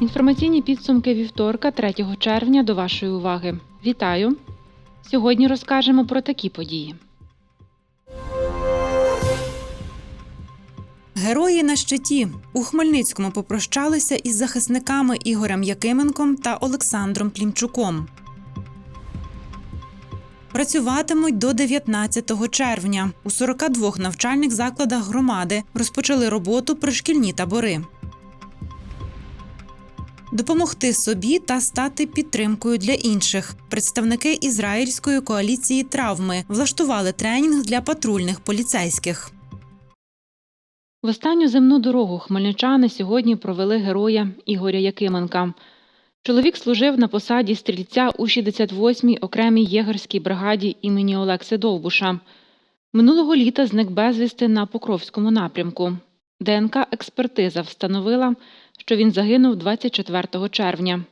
Інформаційні підсумки вівторка, 3 червня, до вашої уваги. Вітаю! Сьогодні розкажемо про такі події. Герої на щиті у Хмельницькому попрощалися із захисниками Ігорем Якименком та Олександром Клімчуком. Працюватимуть до 19 червня. У 42 навчальних закладах громади розпочали роботу пришкільні табори. Допомогти собі та стати підтримкою для інших. Представники ізраїльської коаліції травми влаштували тренінг для патрульних поліцейських. В останню земну дорогу хмельничани сьогодні провели героя Ігоря Якименка. Чоловік служив на посаді стрільця у 68-й окремій єгерській бригаді імені Олекси Довбуша. Минулого літа зник безвісти на Покровському напрямку. ДНК-експертиза встановила, що він загинув 24 червня.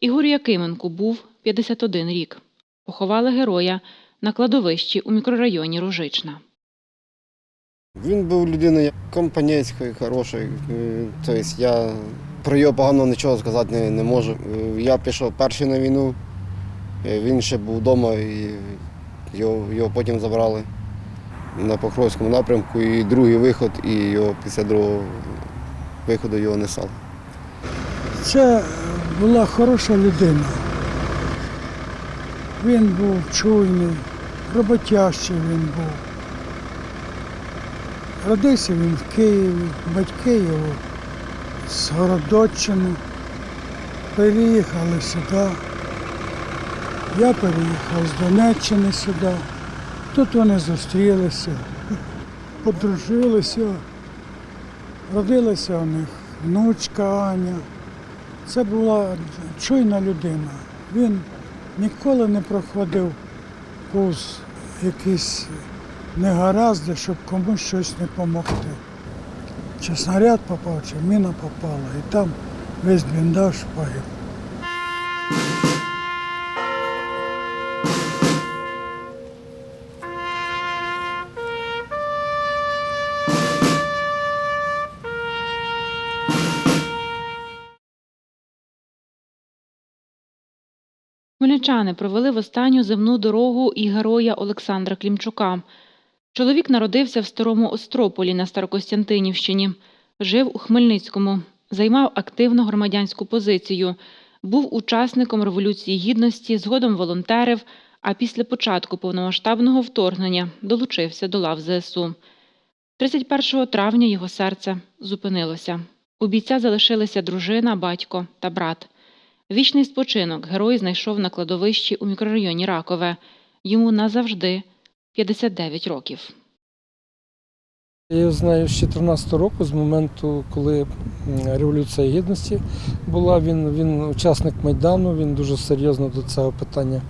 Ігорю Якименку був 51 рік. Поховали героя на кладовищі у мікрорайоні Ружична. Він був людиною компанійською, хорошою. Е, Тобто я про його погано нічого сказати не, не можу. Е, Я пішов перший на війну, е, він ще був вдома і його, його потім забрали на Покровському напрямку. І другий виход, і його після другого виходу його не стало. Це була хороша людина. Він був чуйний, роботящий він був. Родився він в Києві, батьки його з Городоччини. Переїхали сюди. Я переїхав з Донеччини сюди. Тут вони зустрілися, подружилися. Родилася у них внучка Аня. Це була чуйна людина. Він ніколи не проходив повз якісь негаразди, щоб комусь щось не допомогти. Чи снаряд попав, чи міна попала, і там весь бліндаж погиб. Хмельничани провели в останню земну дорогу і героя Олександра Клімчука. Чоловік народився в Старому Острополі на Старокостянтинівщині, жив у Хмельницькому, займав активну громадянську позицію, був учасником Революції Гідності, згодом волонтерив, а після початку повномасштабного вторгнення долучився до лав ЗСУ. 31 травня його серце зупинилося. У бійця залишилися дружина, батько та брат. Вічний спочинок герой знайшов на кладовищі у мікрорайоні Ракове. Йому назавжди 59 років. Я його знаю з 14 року, з моменту, коли Революція Гідності була. Він, він учасник Майдану, він дуже серйозно до цього питання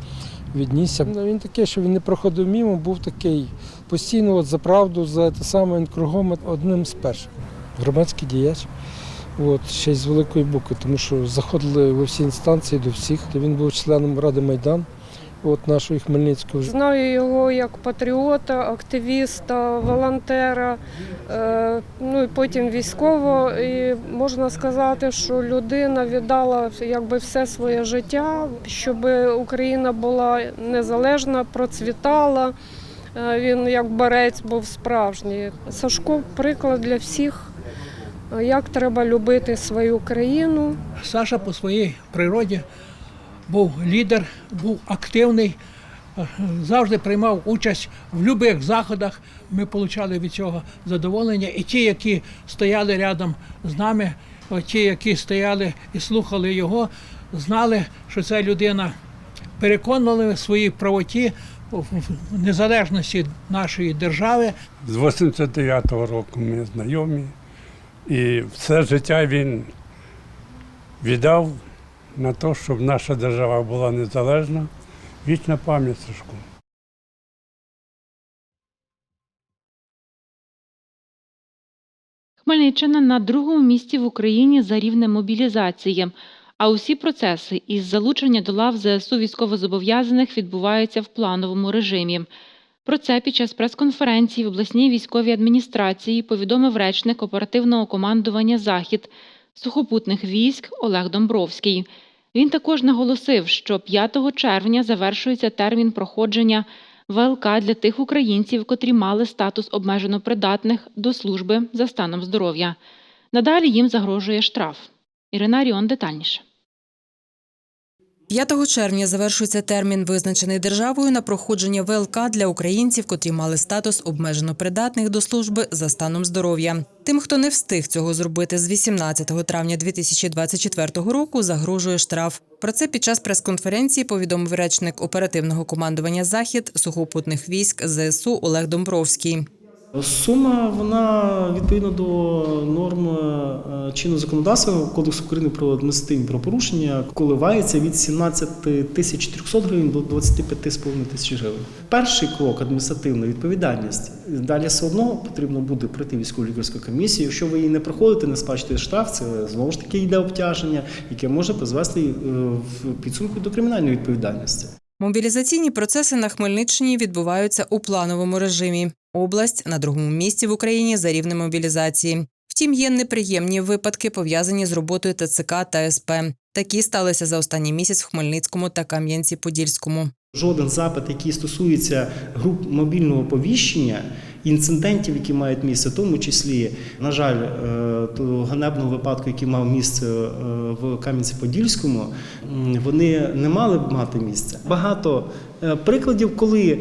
віднісся. Ну, Він такий, що він не проходив мімо, був такий постійно от, за правду, за те саме він кругом одним з перших. Громадський діяч. От, ще й з великої букви, тому що заходили во всі інстанції до всіх. Він був членом Ради Майдан, от нашої Хмельницької. Знаю його як патріота, активіста, волонтера, е, ну і потім військово. І можна сказати, що людина віддала якби все своє життя, щоб Україна була незалежна, процвітала. Е, Він як борець був справжній. Сашко приклад для всіх, е, як треба любити свою країну. Саша по своїй природі був лідер, був активний, е, завжди приймав участь в будь-яких заходах. Ми отримали від цього задоволення. І ті, які стояли рядом з нами, ті, які стояли і слухали його, знали, що ця людина переконана в своїй правоті, в незалежності нашої держави. З 89-го року ми знайомі. І все життя він віддав на те, щоб наша держава була незалежна. Вічна пам'ять Сашку. Хмельниччина на другому місці в Україні за рівнем мобілізації, А усі процеси із залучення до лав ЗСУ військовозобов'язаних відбуваються в плановому режимі. Про це під час прес-конференції в обласній військовій адміністрації повідомив речник оперативного командування Захід сухопутних військ Олег Домбровський. Він також наголосив, що 5 червня завершується термін проходження ВЛК для тих українців, котрі мали статус обмежено придатних до служби за станом здоров'я. Надалі їм загрожує штраф. Ірина Ріон детальніше. 5 червня завершується термін, визначений державою на проходження ВЛК для українців, котрі мали статус обмежено придатних до служби за станом здоров'я. Тим, хто не встиг цього зробити з 18 травня 2024 року, загрожує штраф. Про це під час прес-конференції повідомив речник оперативного командування Захід сухопутних військ ЗСУ Олег Домбровський. Сума вона відповідно до норм е, чинного законодавства Кодексу України про адміністративні правопорушення коливається від 17 тисяч 400 гривень до 25,5 тисяч гривень. Перший крок адміністративна відповідальність. Далі все одно потрібно буде пройти військову лікарську комісію. Якщо ви її не проходите, не сплачуєте штраф, це знову ж таки йде обтяження, яке може призвести е, в підсумку до кримінальної відповідальності. Мобілізаційні процеси на Хмельниччині відбуваються у плановому режимі. Область на другому місці в Україні за рівнем мобілізації. Втім, є неприємні випадки, пов'язані з роботою ТЦК та СП. Такі сталися за останній місяць в Хмельницькому та Кам'янці-Подільському. Жоден запит, який стосується груп мобільного повіщення, інцидентів, які мають місце, в тому числі, на жаль, е, того ганебного випадку, який мав місце е, в Кам'янці-Подільському, вони не мали б мати місце. Багато е, прикладів, коли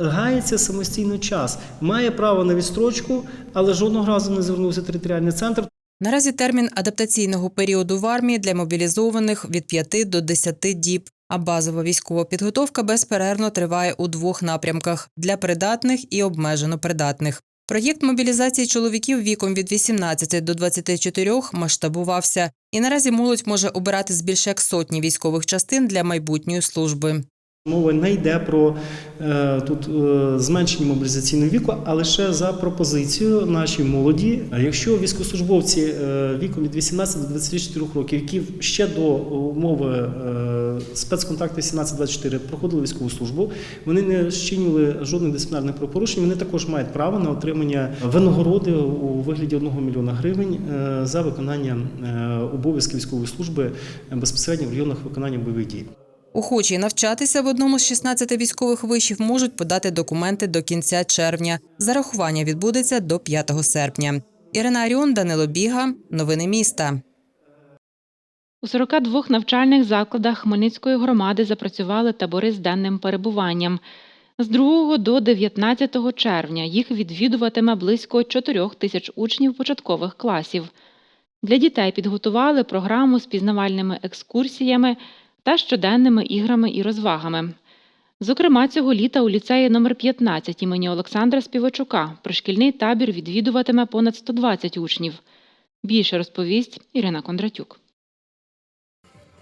гається самостійно час, має право на відстрочку, але жодного разу не звернувся територіальний центр. Наразі термін адаптаційного періоду в армії для мобілізованих від 5 до 10 діб. А базова військова підготовка безперервно триває у двох напрямках для придатних і обмежено придатних. Проєкт мобілізації чоловіків віком від 18 до 24 масштабувався, і наразі молодь може обирати з більше як сотні військових частин для майбутньої служби. Мова не йде про е, тут е, зменшення мобілізаційного віку, а лише за пропозицією нашій молоді. А Якщо військовослужбовці е, віком від 18 до 24 років, які ще до умови спецконтракту 18-24 проходили військову службу, вони не зчинювали жодних дисциплінарних правопорушень. Вони також мають право на отримання винагороди у вигляді 1 мільйона гривень е, за виконання е, обов'язків військової служби безпосередньо в районах виконання бойових дій. Охочі навчатися в одному з 16 військових вишів можуть подати документи до кінця червня. Зарахування відбудеться до 5 серпня. Ірина Аріон, Данило Біга. Новини міста. У 42 навчальних закладах Хмельницької громади запрацювали табори з денним перебуванням. З 2 до 19 червня їх відвідуватиме близько 4 тисяч учнів початкових класів. Для дітей підготували програму з пізнавальними екскурсіями та щоденними іграми і розвагами. Зокрема, цього літа у ліцеї номер 15 імені Олександра Співачука пришкільний табір відвідуватиме понад 120 учнів. Більше розповість Ірина Кондратюк.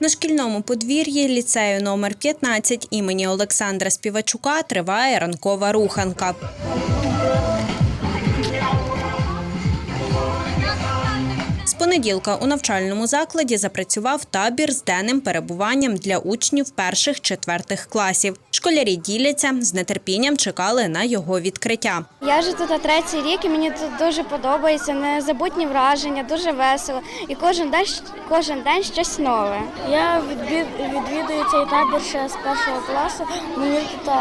На шкільному подвір'ї ліцею номер 15 імені Олександра Співачука триває ранкова руханка. Понеділка у навчальному закладі запрацював табір з денним перебуванням для учнів перших-четвертих класів. Школярі діляться, з нетерпінням чекали на його відкриття. Я вже тут третій рік і мені тут дуже подобається. Незабутні враження, дуже весело. І кожен день кожен день щось нове. Я відвідую цей табір ще з першого класу. Мені тут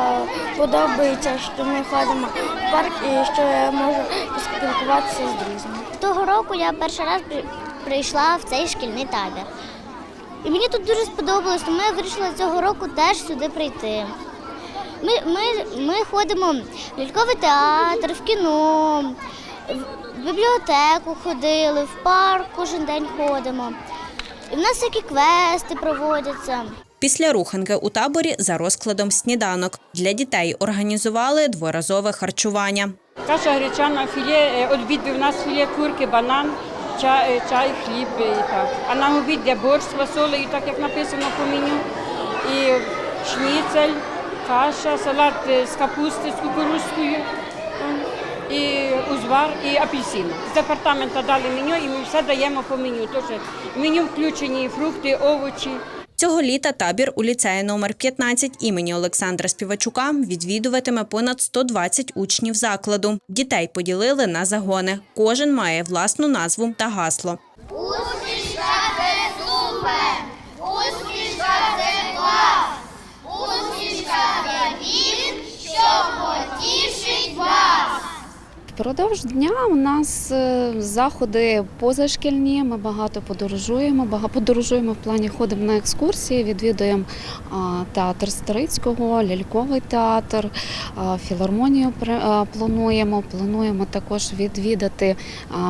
подобається, що ми ходимо в парк і що я можу поспілкуватися з друзями. Того року я перший раз прийшла в цей шкільний табір. І мені тут дуже сподобалось, тому я вирішила цього року теж сюди прийти. Ми, ми, ми ходимо в ляльковий театр, в кіно, в бібліотеку ходили, в парк кожен день ходимо. І в нас всякі квести проводяться. Після руханки у таборі за розкладом сніданок. Для дітей організували дворазове харчування. Каша гречана, філе, е, обід в нас філе курки, банан, чай, чай, хліб і так. А на обід є борщ з фасолею, так як написано по меню. І шніцель, каша, салат е, з капусти з кукурузкою. І узвар і апельсин. З департаменту дали меню, і ми все даємо по меню. Тож меню включені фрукти, овочі. Цього літа табір у ліцеї номер 15 імені Олександра Співачука відвідуватиме понад 120 учнів закладу. Дітей поділили на загони. Кожен має власну назву та гасло. Усмішка це супер! Усмішка це клас! Усмішка це він, що потішить вас! Впродовж дня у нас е, заходи позашкільні. Ми багато подорожуємо. Багато подорожуємо в плані ходимо на екскурсії, відвідуємо театр Старицького, ляльковий театр, філармонію плануємо. Плануємо також відвідати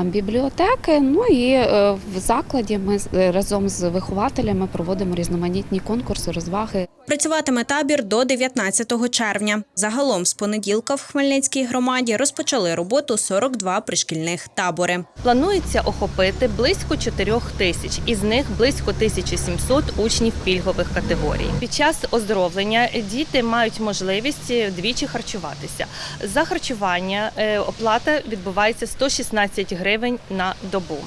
бібліотеки. Ну і е, в закладі ми разом з вихователями проводимо різноманітні конкурси, розваги. Працюватиме табір до 19 червня. Загалом з понеділка в Хмельницькій громаді розпочали роботу 42 пришкільних табори. Планується охопити близько 4 тисяч, із них близько 1700 учнів пільгових категорій. Під час оздоровлення діти мають можливість двічі харчуватися. За харчування е, оплата відбувається 116 гривень на добу.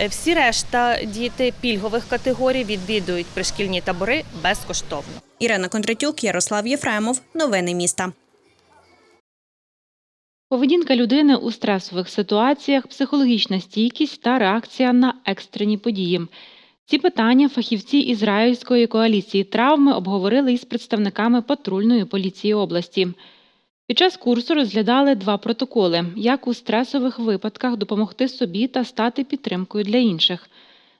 Е, Всі решта діти пільгових категорій відвідують пришкільні табори безкоштовно. Ірина Кондратюк, Ярослав Єфремов. Новини міста. Поведінка людини у стресових ситуаціях, психологічна стійкість та реакція на екстрені події. Ці питання фахівці Ізраїльської коаліції травми обговорили із представниками патрульної поліції області. Під час курсу розглядали два протоколи: як у стресових випадках допомогти собі та стати підтримкою для інших.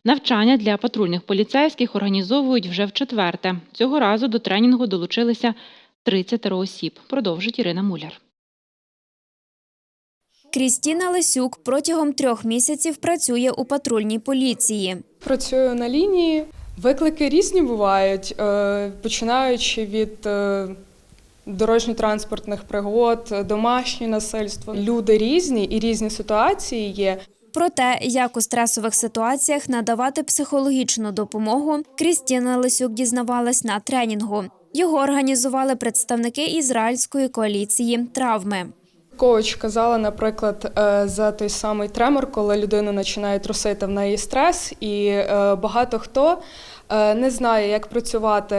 Навчання для патрульних поліцейських організовують вже в четверте. Цього разу до тренінгу долучилися 30 осіб. Продовжить Ірина Муляр. Крістіна Лисюк протягом трьох місяців працює у патрульній поліції. Працюю на лінії. Виклики різні бувають, е, починаючи від е, дорожньо-транспортних пригод, домашнє насильство. Люди різні і різні ситуації є. Про те, як у стресових ситуаціях надавати психологічну допомогу, Крістіна Лисюк дізнавалась на тренінгу. Його організували представники ізраїльської коаліції травми. Коуч казала, наприклад, е, за той самий тремор, коли людину починає трусити в неї стрес, і е, багато хто не знає, як працювати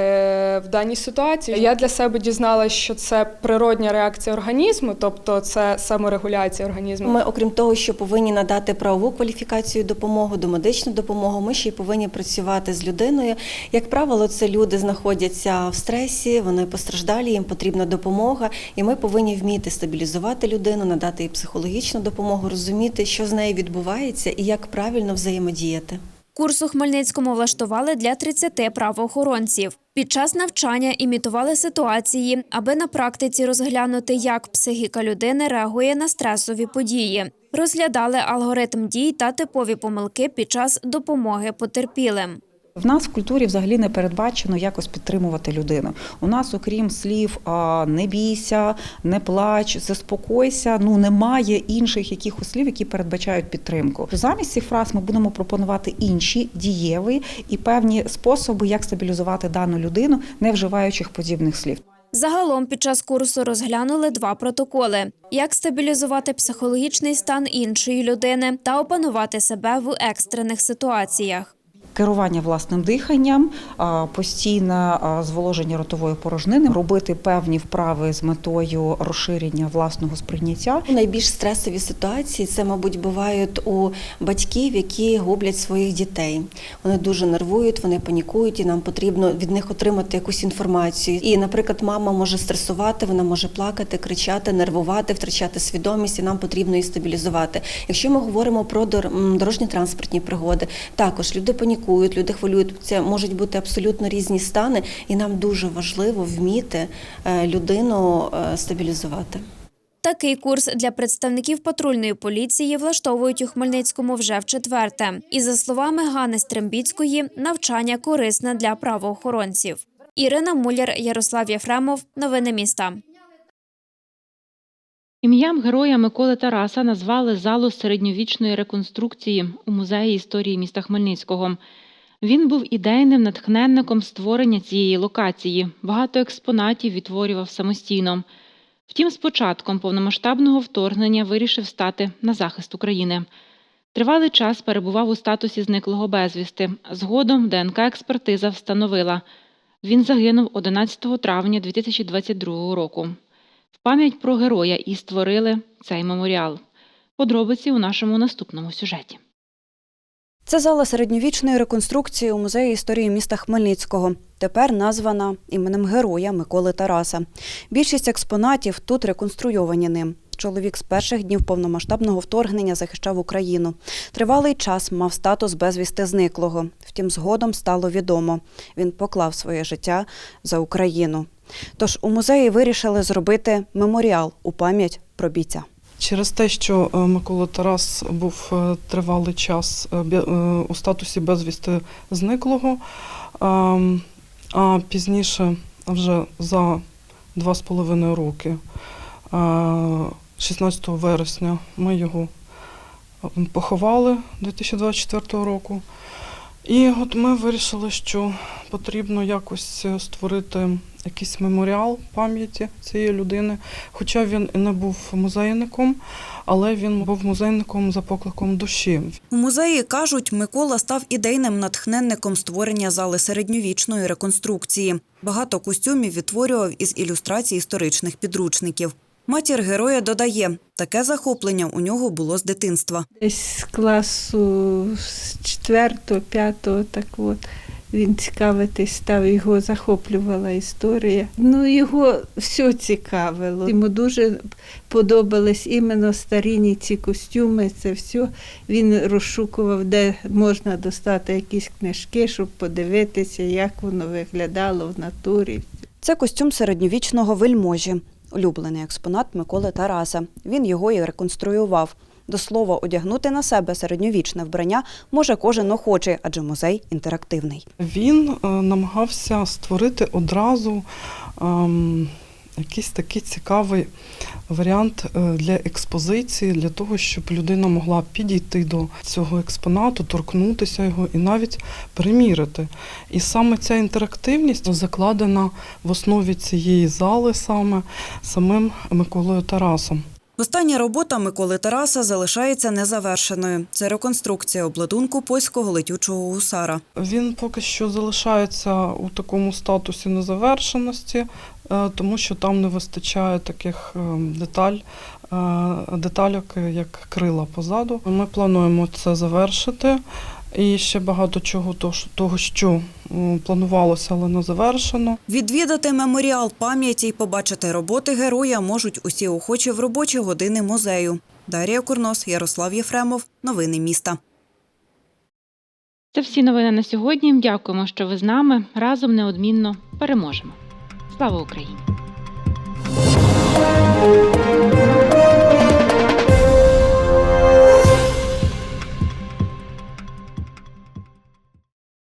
в даній ситуації. Я для себе дізналася, що це природня реакція організму, тобто це саморегуляція організму. Ми, окрім того, що повинні надати правову кваліфікацію допомогу, домедичну допомогу, ми ще й повинні працювати з людиною. Як правило, це люди знаходяться в стресі, вони постраждалі, їм потрібна допомога, і ми повинні вміти стабілізувати людину, надати їй психологічну допомогу, розуміти, що з нею відбувається і як правильно взаємодіяти. Курс у Хмельницькому влаштували для 30 правоохоронців. Під час навчання імітували ситуації, аби на практиці розглянути, як психіка людини реагує на стресові події. Розглядали алгоритм дій та типові помилки під час допомоги потерпілим. В нас в культурі взагалі не передбачено якось підтримувати людину. У нас, окрім слів не бійся, не плач, заспокойся. Ну немає інших якихось слів, які передбачають підтримку. Замість цих фраз ми будемо пропонувати інші дієві і певні способи, як стабілізувати дану людину, не вживаючи подібних слів. Загалом під час курсу розглянули два протоколи: як стабілізувати психологічний стан іншої людини та опанувати себе в екстрених ситуаціях. Керування власним диханням, постійне зволоження ротової порожнини, робити певні вправи з метою розширення власного сприйняття. Найбільш стресові ситуації це, мабуть, бувають у батьків, які гублять своїх дітей. Вони дуже нервують, вони панікують, і нам потрібно від них отримати якусь інформацію. І, наприклад, мама може стресувати, вона може плакати, кричати, нервувати, втрачати свідомість, і нам потрібно її стабілізувати. Якщо ми говоримо про дор- м, дорожньо-транспортні пригоди, також люди панікують, люди хвилюють. Це можуть бути абсолютно різні стани, і нам дуже важливо вміти е, людину е, стабілізувати. Такий курс для представників патрульної поліції влаштовують у Хмельницькому вже в четверте. І за словами Гани Стрембіцької, навчання корисне для правоохоронців. Ірина Муляр, Ярослав Єфремов. Новини міста. Ім'ям героя Миколи Тараса назвали залу середньовічної реконструкції у музеї історії міста Хмельницького. Він був ідейним натхненником створення цієї локації. Багато експонатів відтворював самостійно. Втім, з початком повномасштабного вторгнення вирішив стати на захист України. Тривалий час перебував у статусі зниклого безвісти. Згодом ДНК-експертиза встановила. Він загинув 11 травня 2022 року. В пам'ять про героя і створили цей меморіал. Подробиці у нашому наступному сюжеті. Це зала середньовічної реконструкції у музеї історії міста Хмельницького. Тепер названа іменем героя Миколи Тараса. Більшість експонатів тут реконструйовані ним. Чоловік з перших днів повномасштабного вторгнення захищав Україну. Тривалий час мав статус безвісти зниклого. Втім, згодом стало відомо. Він поклав своє життя за Україну. Тож у музеї вирішили зробити меморіал у пам'ять про бійця. Через те, що е, Микола Тарас був е, тривалий час е, у статусі безвісти зниклого, ем, а пізніше, вже за два з половиною роки, 16 вересня, ми його е, поховали 2024 року. І от ми вирішили, що потрібно якось е, створити якийсь меморіал пам'яті цієї людини. Хоча він і не був музейником, але він був музейником за покликом душі. У музеї кажуть, Микола став ідейним натхненником створення зали середньовічної реконструкції. Багато костюмів відтворював із ілюстрацій історичних підручників. Матір героя додає, таке захоплення у нього було з дитинства. Десь з класу з четвертого, п'ятого, так от. Він цікавитись став, його захоплювала історія. Ну, його все цікавило. Йому дуже подобались іменно старінні ці костюми, це все. Він розшукував, де можна достати якісь книжки, щоб подивитися, як воно виглядало в натурі. Це костюм середньовічного вельможі, улюблений експонат Миколи Тараса. Він його і реконструював. До слова, одягнути на себе середньовічне вбрання може кожен охочий, адже музей інтерактивний. Він е, намагався створити одразу ем, якийсь такий цікавий варіант е, для експозиції, для того, щоб людина могла підійти до цього експонату, торкнутися його і навіть примірити. І саме ця інтерактивність закладена в основі цієї зали саме самим Миколою Тарасом. Остання робота Миколи Тараса залишається незавершеною. Це реконструкція обладунку польського летючого гусара. Він поки що залишається у такому статусі незавершеності, тому що там не вистачає таких е, деталь, е, детальок, як крила позаду. Ми плануємо це завершити. І ще багато чого тож- того, що планувалося, але не завершено. Відвідати меморіал пам'яті і побачити роботи героя можуть усі охочі в робочі години музею. Дар'я Курнос, Ярослав Єфремов. Новини міста. Це всі новини на сьогодні. Дякуємо, що ви з нами. Разом неодмінно переможемо. Слава Україні!